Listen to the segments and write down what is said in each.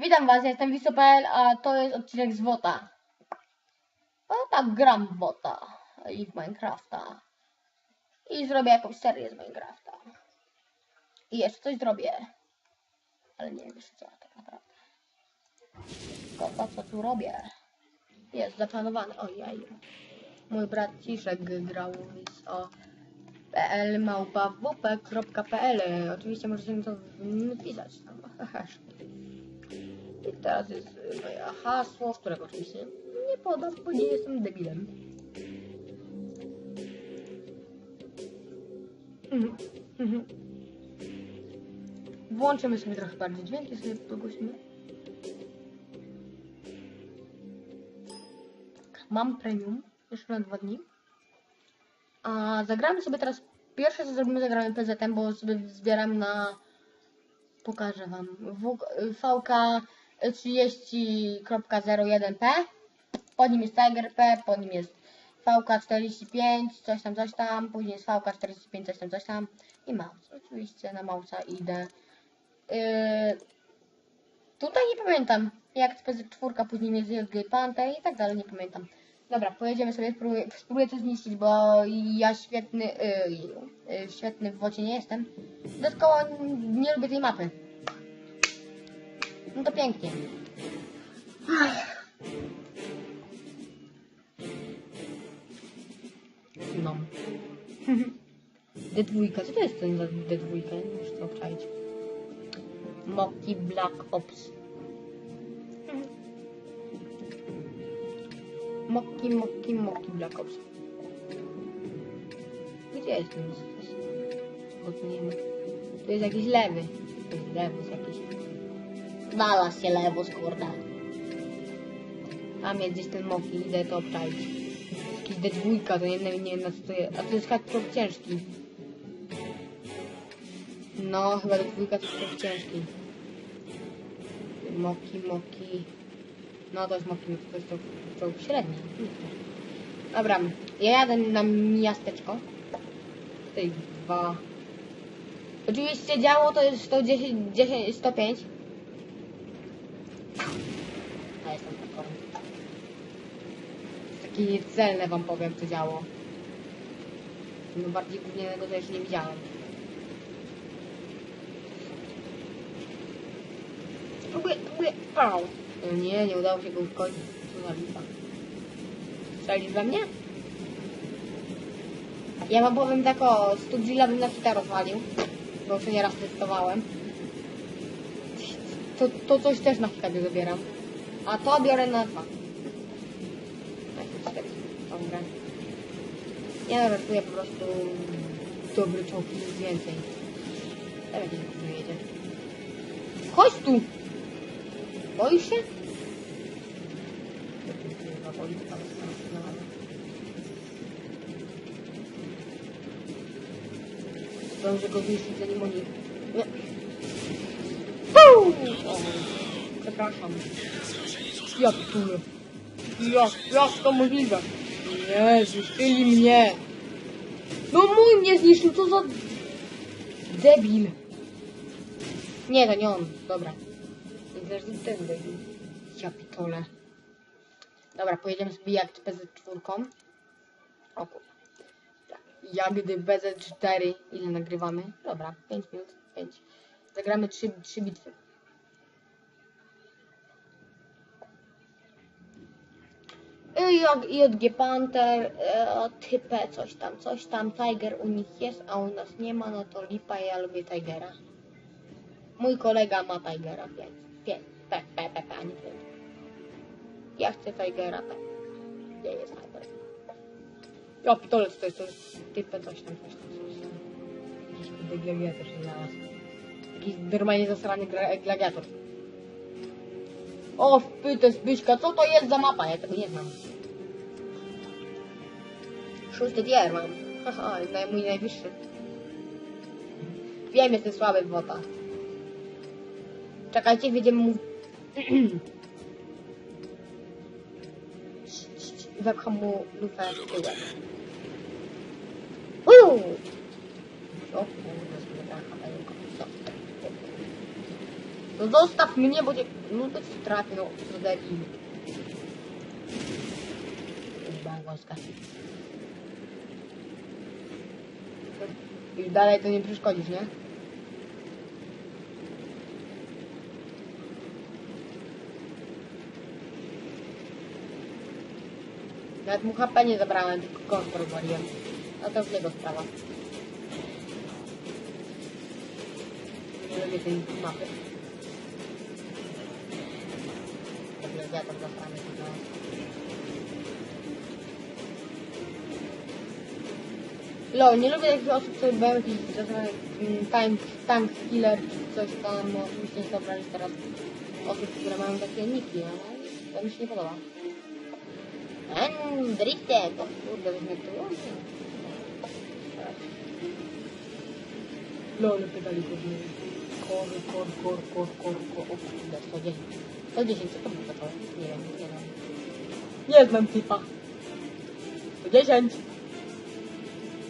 Witam Was, jestem Wiso.pl, a to jest odcinek z WOTA. No tak, gram w WOTA i w Minecrafta. I zrobię jakąś serię z Minecrafta. I jeszcze coś zrobię. Ale nie wiem jeszcze co tak naprawdę. Tylko to, co tu robię, jest zaplanowane. Ojej. Mój brat Ciszek grał z o Oczywiście możecie mi to napisać tam. Teraz jest moje hasło, którego oczywiście nie podam, bo nie jestem debilem. Mhm, mhm. Włączymy sobie trochę bardziej dźwięki, sobie pogłosimy. Tak, mam premium, jeszcze na dwa dni. A zagramy sobie teraz, pierwsze co zrobimy, zagramy PZ, bo sobie zbieram na, pokażę wam, VK 30.01p, pod nim jest Tiger P, pod nim jest VK45, coś tam, coś tam, później jest VK45, coś tam, coś tam i mouse. Oczywiście na mausa idę. Yy, tutaj nie pamiętam, jak PZ4, później jest JG Panther i tak dalej, nie pamiętam. Dobra, pojedziemy sobie, spróbuję, spróbuję to zniszczyć, bo ja świetny, yy, yy, świetny w wocie nie jestem. Dodatkowo nie lubię tej mapy. No to pięknie. No. D2, co to jest ten za D2? Muszę to obczaić. Moki Black Ops. Moki, moki, moki Black Ops. Gdzie jest ten? O, tu nie ma. Tu jest jakiś lewy. To jest lewy jest jakiś. Znalazł się lewo, kurde. Tam jest gdzieś ten moki, idę to obczaić. Jakiś D2, to nie, nie, nie wiem na co to jest. A to jest trop ciężki. No, chyba D2 to jest trop ciężki. Moki, moki. No to jest moki, to jest trop, trop średni. Dobra, ja jadę na miasteczko. Tutaj dwa. Oczywiście działo to jest 110, 10, 105. A jestem hardcorem. Takie niecelne wam powiem to działo. No bardziej gównianego to jeszcze nie widziałem. Próbuję, próbuję. Au. No nie, nie udało się go uszkodzić. Co za lipa. We mnie? Ja wam powiem tak o, Studzilla bym na hita rozwalił. Bo już nieraz testowałem. To, to coś też na hita zabieram. A to biorę na dwa. Tak. Dobra. Ja ratuję po prostu dobry czołg, nic więcej. Teraz nie jedzie. Chodź tu! Boisz się? Zdążę go zniszczyć zanim oni... Nie. Puu! Przepraszam. Jak tu? Jak, jak to możliwe? Nie, zniszczyli mnie. No mój mnie zniszczył, co za... Debil. Nie, to nie on. Dobra. Też ten debil. Ja pitole. Dobra, pojedziemy sobie jak PZ4. O. Tak. Jagdy PZ4. Ile nagrywamy? Dobra, 5 minut. 5. Zagramy 3, 3 bitwy. JG Panther, e, typę, coś tam, coś tam, Tiger u nich jest, a u nas nie ma, no to lipa, ja lubię Tigera. Mój kolega ma Tigera, więc, więc, pe, pe, pe, pe, a nie wiem. Ja chcę Tigera, pe. Gdzie jest Tiger? Ja pitole, to jest, to jest typę, coś tam, coś tam, coś tam. Jakiś kurde gladiator się znalazł. Jakiś normalnie zasrany gladiator. O, wpytę Zbyśka, co to jest za mapa? Ja tego nie znam. Szósty tier mam. Haha, naj- mój najwyższy. Wiem, jestem słaby w wota. Czekajcie, będziemy mu... Wepcham mu lufę w tyłek. Uuu! O kurde, sobie trafa na niego. Co? No zostaw mnie, bo cię... No to ci trafi, no. Co za debil. Bangolska. I dalej to nie przeszkodzisz, nie? Nawet mu HP nie zabrałem, tylko kostkę rozwaliłem. A to już jego sprawa. Nie lubię tej mapy. Dobrze, ja tam zastanę się Lol, nie lubię takich osób, które mają jakiś czasami, mm, tank, tank killer czy coś tam, no oczywiście nie teraz osób, które mają takie niki, no, to mi się nie podoba. Drifte, to kurde, weźmie tu. Lol, pedali później. Kor, kor, kor, kor, kor, kor, o kurde, 110. 110, co to było to? Nie wiem, nie wiem. Nie znam typa. 110.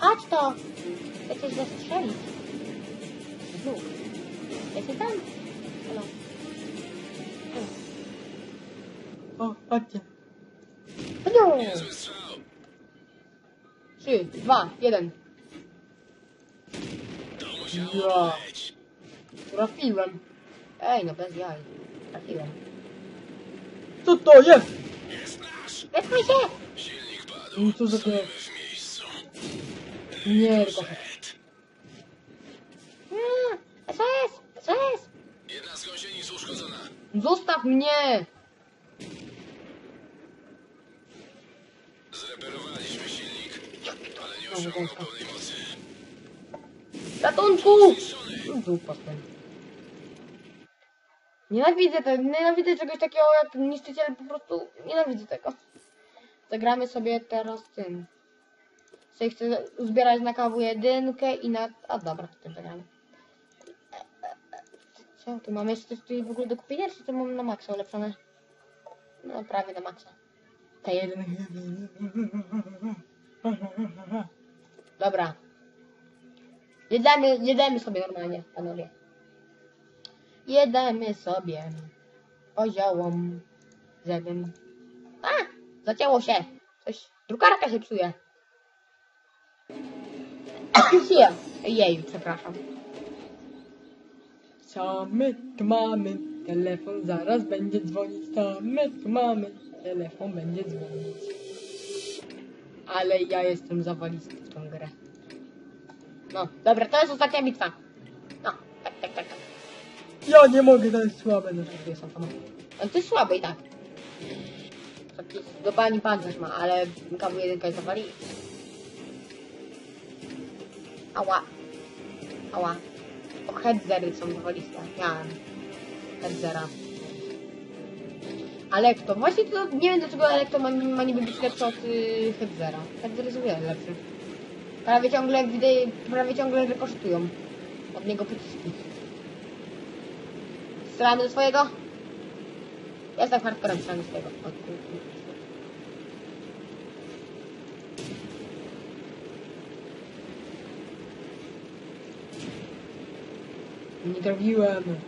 Chodź to! Ja cię zastrzelić. Znów. Jesteś tam? Halo. O, chodźcie. Strzał. Trzy, dwa, jeden. Ja. Trafiłem. Ej, no bez jaj. Trafiłem. Co to jest? Weźmy się! No co za? Nie, tylko... Red. Mm, SOS! SOS! Jedna z gąsienic uszkodzona. Zostaw mnie! Zreperowaliśmy silnik, ale nie osiągnął pełnej mocy. Ratunku! No Dupa tym. Nienawidzę tego, nienawidzę czegoś takiego jak niszczyciel, po prostu nienawidzę tego. Zagramy sobie teraz tym. Sobie chcę uzbierać na kawu jedynkę i na... A dobra, to tym zagramy. Co, tu mam jeszcze coś tu w ogóle do kupienia, czy to mam na maksa ulepszone? No prawie na maksa. Te jeden. Dobra. Jedemy, jedemy sobie normalnie, panowie. Jedemy sobie. Oziołom. Zewym. A! Zacięło się. Coś. Drukarka się psuje. Hier. Jej, przepraszam. Co my tu mamy? Telefon zaraz będzie dzwonić. Co my tu mamy? Telefon będzie dzwonić. Ale ja jestem zawalisty w tą grę. No, dobra, to jest ostatnia bitwa. No, tak, tak, tak. Ja nie mogę, to jest słabe. No, to jest słabe i tak. Taki zdobani pancerz ma, ale KW1 jest zawali. Ała. Ała. O, headzery są zawaliste. Miałem. Headzera. Alekto. Właśnie to nie wiem dlaczego Alekto ma, ma niby być lepszy od y, Headzera. Headzer jest wiele lepszy. Prawie ciągle, widać, prawie ciągle wykorzystują od niego pociski. Strzelamy do swojego? Ja jestem hardcorem, do swojego. Kur-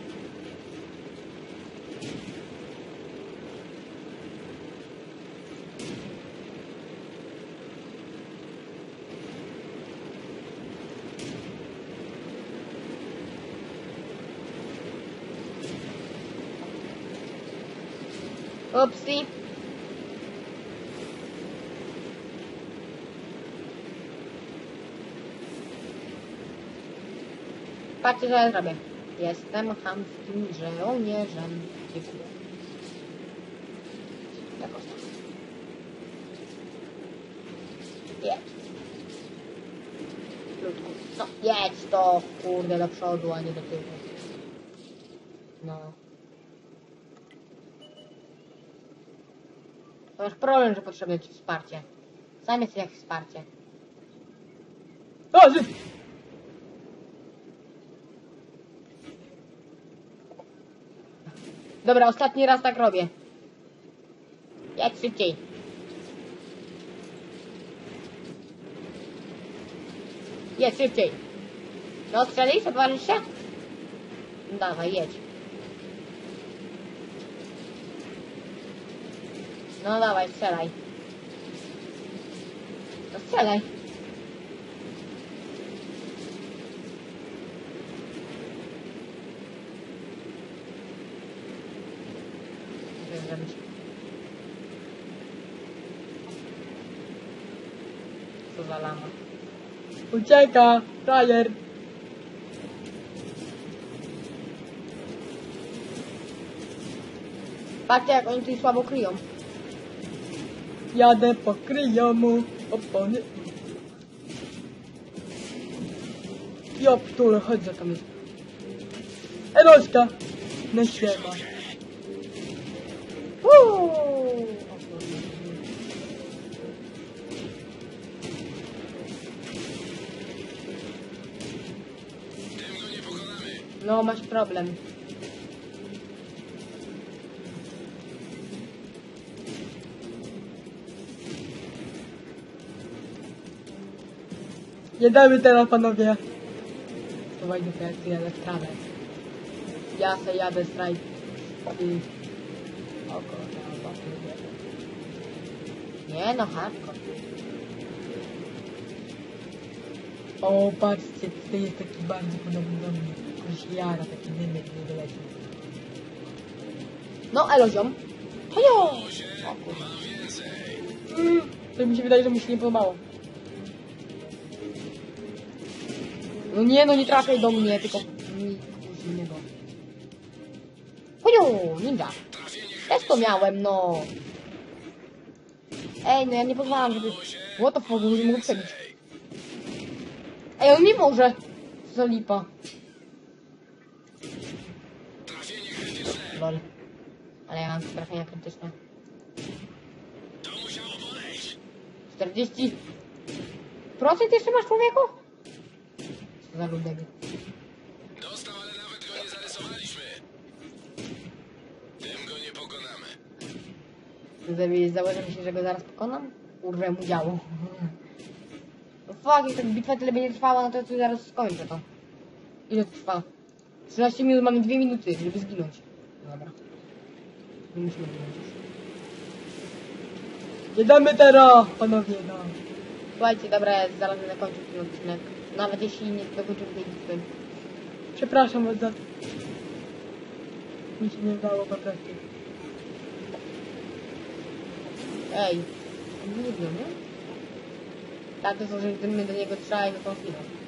kur- Patrzcie, co ja zrobię. Jestem chamskim żołnierzem. Dziękuję. Tak Jedź. Ludku. No, jedź to, kurde, do przodu, a nie do tyłu. No. To masz problem, że potrzebne ci wsparcie. Sam jesteś jak wsparcie. O, Dobra, ostatni raz tak robię. Jak szybciej. Jedź szybciej. No, strzelisz, odwalisz się? Dawaj, jedź. No dawaj, strzelaj. No strzelaj. Lama? Ucieka, frajer. Patrzcie jak oni tu słabo kryją. Jadę po kryjomu opony. Ja ptule, chodź za kamerę. Elośka! No siema. No, masz problem. Jedemy teraz, panowie. Dawaj do projektu, jadę w trawę. Ja se jadę strajk. I... O kurde. Nie no, hardcore. O, patrzcie, tutaj jest taki bardzo podobny do mnie. Jakiś jara, taki dymek nie doleci. No, elo ziom. Hejo! O kurde. Mam więcej. Mm, to mi się wydaje, że mu się nie podobało. No nie, no nie trafiaj do mnie, tylko mi innego. Hejo, ninja. Też to miałem, no. Ej, no ja nie pozwalam, żeby... What the fuck, nie mogę przebić. Ej, on nie może. Co za lipa. Trafienie Lol. Ale ja mam trafienia krytyczne. To musiało boleć. 40 procent jeszcze masz człowieku? Co za ludek. Dostał, ale nawet go nie zarysowaliśmy. Tym go nie pokonamy. Zabi- Założę się, że go zaraz pokonam? Urwę mu działo. No fuck, jak ta bitwa tyle będzie trwała, no to ja tu zaraz skończę to. Ile to trwa? 13 minut, mamy 2 minuty, żeby zginąć. Dobra. Nie musimy już. Jedamy teraz, panowie, no. Słuchajcie, dobra, ja zaraz będę kończył ten odcinek. Nawet jeśli nie dokończę tej bitwy. Przepraszam was za to. Mi się nie udało po prostu. Ej, nudno, nie? Tak, to są, że my do niego strzelali, no to chwilę.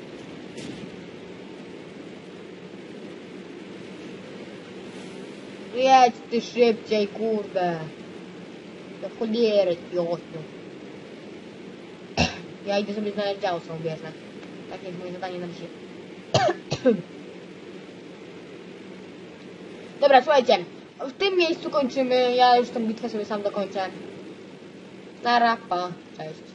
Jedź ty szybciej, kurde. Do cholery, piotru. Ja idę sobie znaleźć działo są bierze. Takie jest moje zadanie na dzisiaj. Dobra, słuchajcie. W tym miejscu kończymy. Ja już tą bitwę sobie sam dokończę. Na rapa. Cześć.